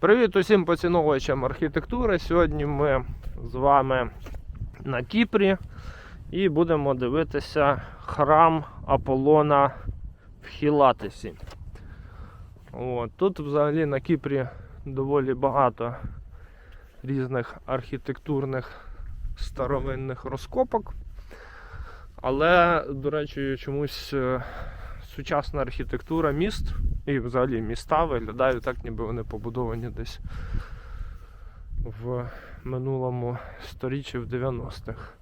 Привіт усім поціновувачам архітектури. Сьогодні ми з вами на Кіпрі і будемо дивитися храм Аполлона в Хілатисі. От. Тут взагалі на Кіпрі доволі багато різних архітектурних старовинних розкопок. Але, до речі, чомусь е, сучасна архітектура міст і взагалі міста виглядають так, ніби вони побудовані десь в минулому сторіччі в 90-х.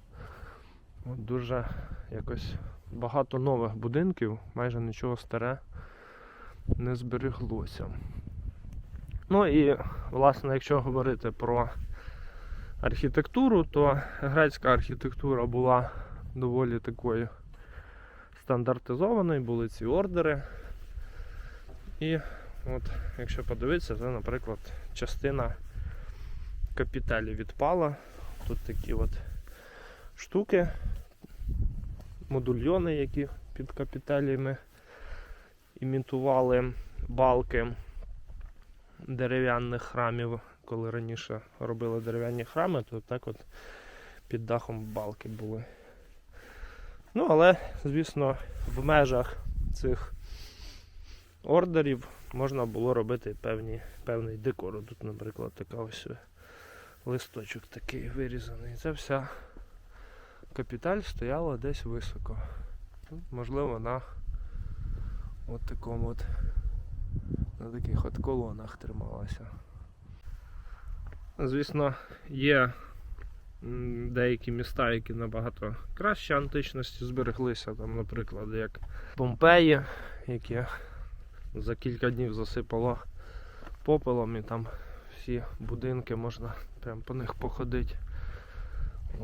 От Дуже якось багато нових будинків, майже нічого старе не збереглося. Ну і, власне, якщо говорити про архітектуру, то грецька архітектура була доволі такою стандартизованою, були ці ордери. І от, якщо подивитися, це, наприклад, частина капітелі відпала. Тут такі от штуки, модульйони, які під капітеліями імітували балки дерев'яних храмів. Коли раніше робили дерев'яні храми, то так от під дахом балки були. Ну, але, звісно, в межах цих ордерів можна було робити певні, певний декор. Тут, наприклад, така ось листочок такий вирізаний. Це вся капіталь стояла десь високо. Ну, Можливо, на от такому от на таких от колонах трималася. Звісно, є деякі міста, які набагато краще античності збереглися, там, наприклад, як Помпеї, які за кілька днів засипало попелом і там всі будинки можна прям по них походити.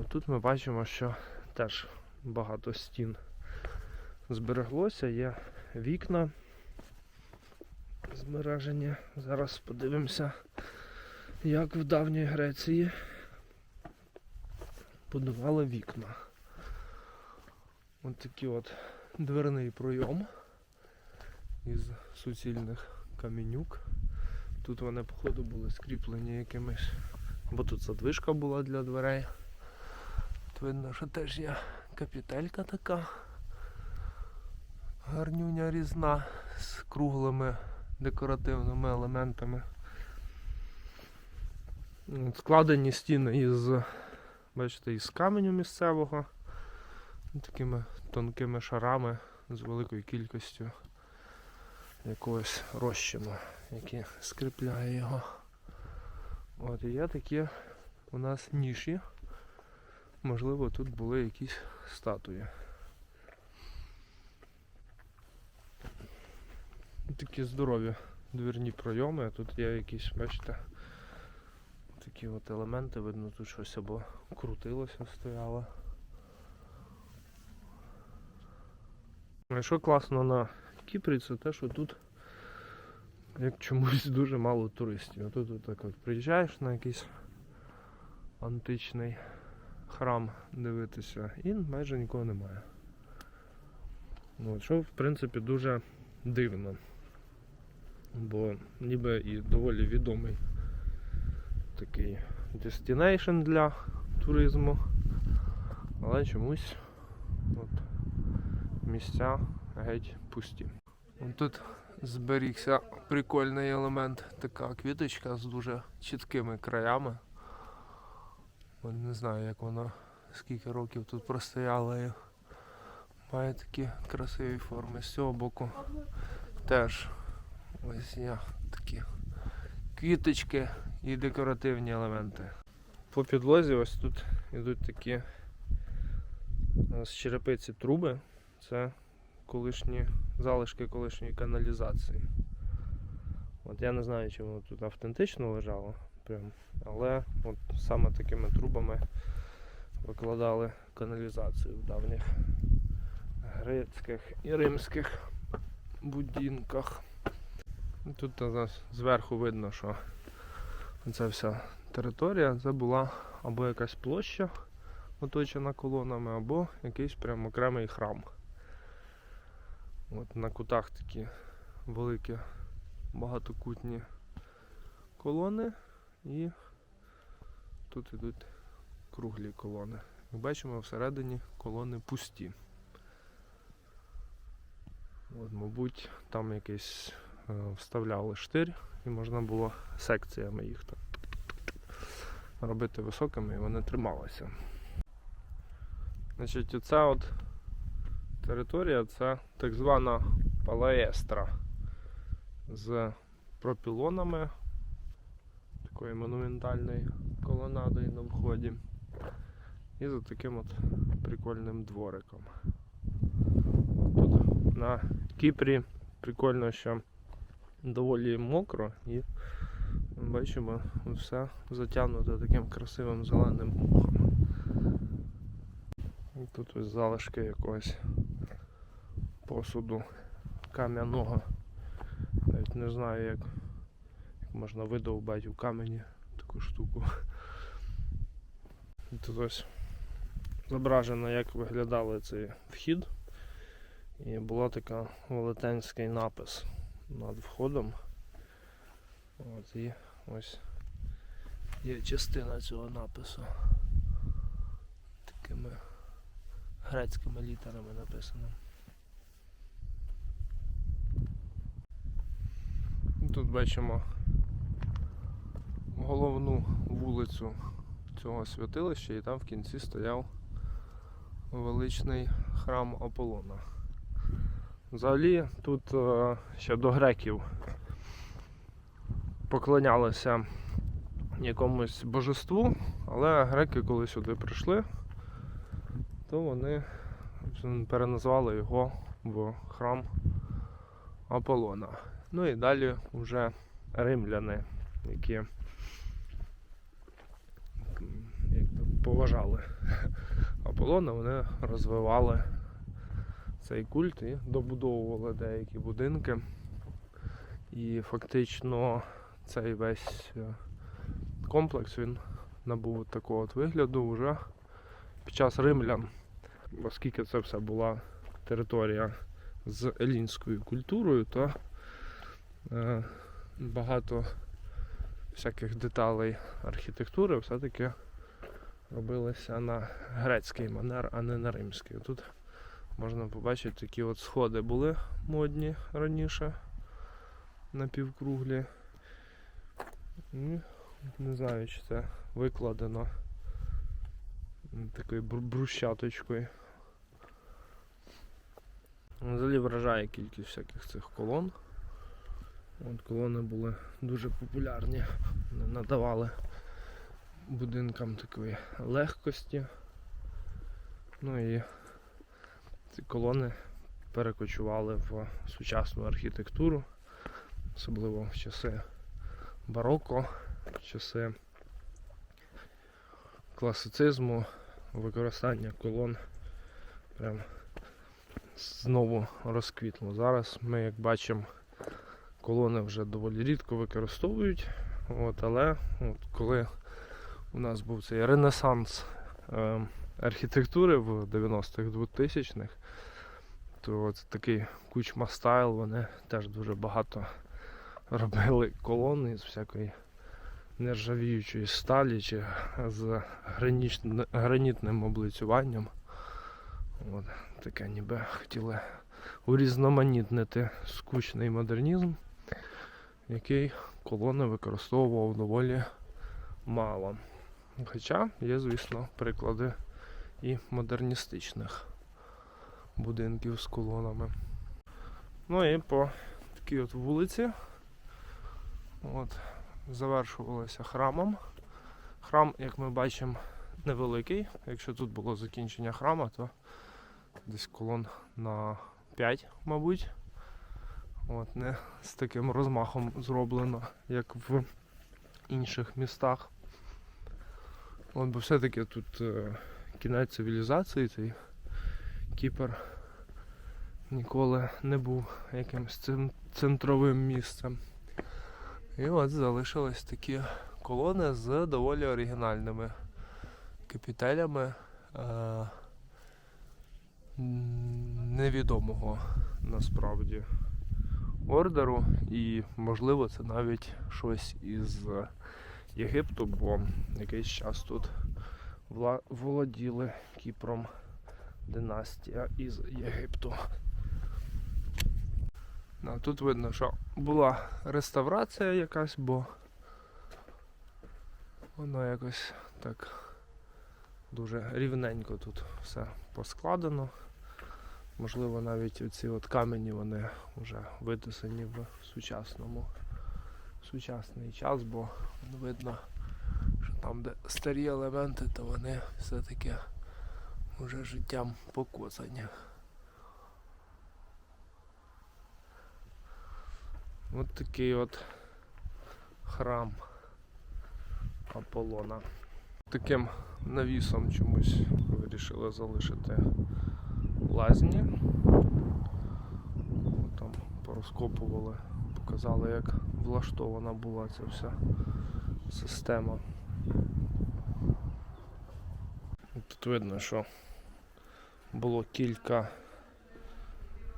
Тут ми бачимо, що теж багато стін збереглося, є вікна збережені. Зараз подивимося, як в давній Греції будували вікна. Ось такий от дверний пройом із суцільних каменюк. Тут вони, походу, були скріплені якимись. Бо тут задвижка була для дверей. Тут видно, що теж є капітелька така. Гарнюня різна з круглими декоративними елементами. Складені стіни із, бачите, із каменю місцевого. Такими тонкими шарами з великою кількістю якогось розчину, який скріпляє його. От і є такі у нас ніші. Можливо, тут були якісь статуї. Такі здорові двірні пройоми, а тут є якісь, бачите, такі от елементи, видно, тут щось або крутилося, стояло. Що класно на Кіпрі, це те, що тут як чомусь дуже мало туристів. Тут так от приїжджаєш на якийсь античний храм дивитися і майже нікого немає. Ну, от, що в принципі дуже дивно. Бо ніби і доволі відомий такий destination для туризму, але чомусь от, місця геть пусті. Тут зберігся прикольний елемент, така квіточка з дуже чіткими краями. Не знаю, як вона скільки років тут простояла і має такі красиві форми. З цього боку теж ось є такі квіточки і декоративні елементи. По підлозі ось тут йдуть такі з черепиці труби. Це колишні залишки колишньої каналізації. От я не знаю, чи воно тут автентично лежало, прям, але от саме такими трубами викладали каналізацію в давніх грецьких і римських будинках. Тут зверху видно, що ця вся територія це була або якась площа оточена колонами, або якийсь прям окремий храм. От на кутах такі великі багатокутні колони і тут ідуть круглі колони. Як бачимо, всередині колони пусті. От, мабуть, там якийсь е, вставляли штир і можна було секціями їх так робити високими і вони трималися. Значить, оця от територія це так звана палаестра з пропілонами, такою монументальною колонадою на вході. І за таким от прикольним двориком. Тут на Кіпрі прикольно, що доволі мокро і бачимо все затягнуто таким красивим зеленим мохом. І Тут ось залишки якогось посуду кам'яного. Навіть не знаю, як, як можна видовбати у камені таку штуку. Тут ось зображено, як виглядав цей вхід. І була така велетенський напис над входом. От і ось є частина цього напису. Такими грецькими літерами написано. Тут бачимо головну вулицю цього святилища і там в кінці стояв величний храм Аполлона. Взагалі тут е, ще до греків поклонялися якомусь божеству, але греки, коли сюди прийшли, то вони переназвали його в храм Аполлона. Ну і далі вже римляни, які якби поважали Аполлона, вони розвивали цей культ і добудовували деякі будинки. І фактично цей весь е, комплекс він набув такого от вигляду вже під час римлян, оскільки це все була територія з елінською культурою, то багато всяких деталей архітектури все-таки робилися на грецький манер, а не на римський. Тут можна побачити, такі от сходи були модні раніше напівкруглі. І не знаю, чи це викладено такою бру- брусчаточкою. Взагалі вражає кількість всяких цих колон. От колони були дуже популярні, надавали будинкам такої легкості. Ну і ці колони перекочували в сучасну архітектуру, особливо в часи бароко, в часи класицизму, використання колон прям знову розквітло. Зараз ми, як бачимо, колони вже доволі рідко використовують. От, але от, коли у нас був цей ренесанс е, архітектури в 90-х 2000-х, то от такий кучма стайл, вони теж дуже багато робили колон із всякої нержавіючої сталі чи з гранічне- гранітним облицюванням. От, таке ніби хотіли урізноманітнити скучний модернізм, який колони використовував доволі мало. Хоча є, звісно, приклади і модерністичних будинків з колонами. Ну і по такій от вулиці от, завершувалося храмом. Храм, як ми бачимо, невеликий. Якщо тут було закінчення храма, то десь колон на 5, мабуть. От, не з таким розмахом зроблено, як в інших містах. От, бо все-таки тут е, кінець цивілізації, цей Кіпр ніколи не був якимось цен- центровим місцем. І от залишились такі колони з доволі оригінальними капітелями е, невідомого насправді ордеру, і можливо це навіть щось із е, Єгипту, бо якийсь час тут володіли Кіпром династія із Єгипту. Ну, тут видно, що була реставрація якась, бо воно якось так дуже рівненько тут все поскладено. Можливо, навіть оці от камені вони вже витисані в сучасному сучасний час, бо видно, що там, де старі елементи, то вони все-таки вже життям покоцані. От такий от храм Аполлона. Таким навісом чомусь вирішили залишити лазні. Там порозкопували, показали, як влаштована була ця вся система. Тут видно, що було кілька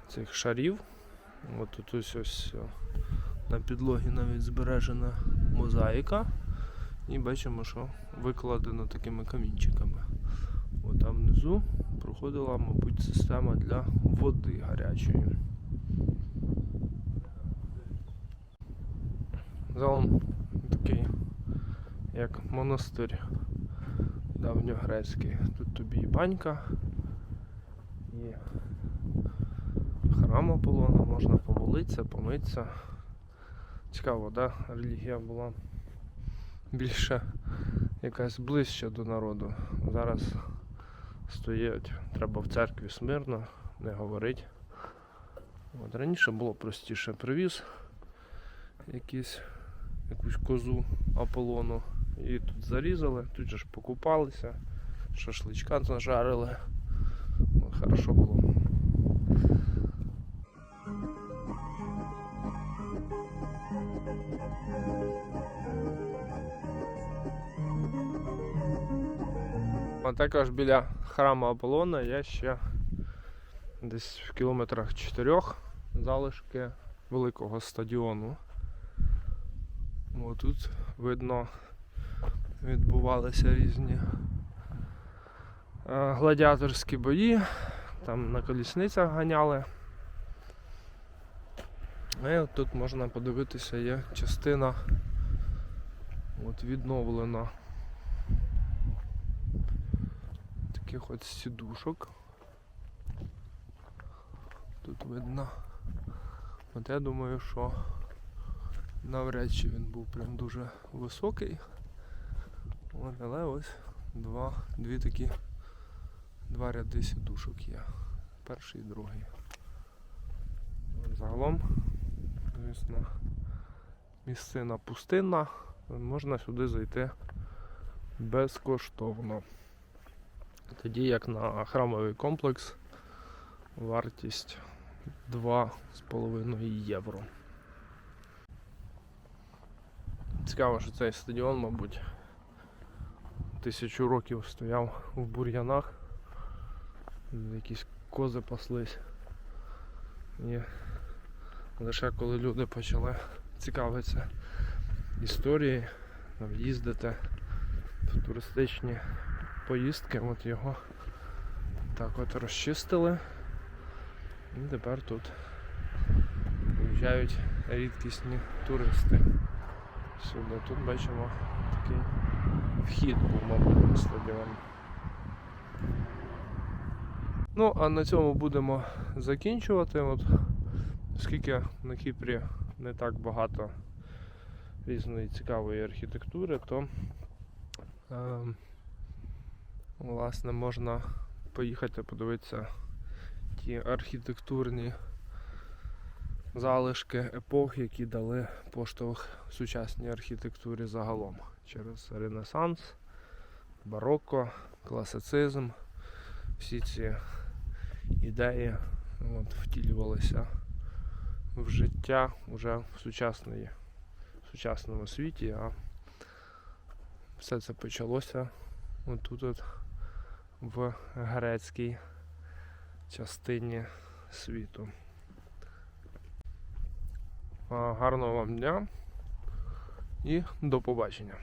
цих шарів. От тут ось ось на підлогі навіть збережена мозаїка. І бачимо, що викладено такими камінчиками. Там внизу проходила, мабуть, система для води гарячої. Загалом такий, як монастир давньогрецький. Тут тобі і банька, і храм Аполлона, можна помолитися, помитися. Цікаво, да? Релігія була більше якась ближча до народу. Зараз стоять, треба в церкві смирно, не говорить. От раніше було простіше привіз якісь, якусь козу Аполлону. І тут зарізали, тут же ж покупалися, шашличка зажарили. От, хорошо було. А також біля храму Аполлона є ще десь в кілометрах чотирьох залишки великого стадіону. О, тут видно відбувалися різні е, гладіаторські бої, там на колісницях ганяли. І от тут можна подивитися, є частина от відновлена таких от сідушок. Тут видно. От я думаю, що навряд чи він був прям дуже високий. От, але ось два, дві такі два ряди сідушок є. Перший і другий. Загалом, звісно, місцина пустинна, можна сюди зайти безкоштовно. Тоді як на храмовий комплекс вартість 2,5 євро. Цікаво, що цей стадіон, мабуть, тисячу років стояв в бур'янах, якісь кози паслись. І лише коли люди почали цікавитися історією, їздити в туристичні поїздки, от його так от розчистили. І тепер тут приїжджають рідкісні туристи. Сюди тут бачимо такий вхід був, мабуть, на стадіон. Ну, а на цьому будемо закінчувати. От, оскільки на Кіпрі не так багато різної цікавої архітектури, то е, власне можна поїхати подивитися ті архітектурні залишки епох, які дали поштовх сучасній архітектурі загалом через Ренесанс, барокко, класицизм. Всі ці ідеї от, втілювалися в життя вже в сучасної, в сучасному світі, а все це почалося отут от в грецькій частині світу. Гарного вам дня і до побачення.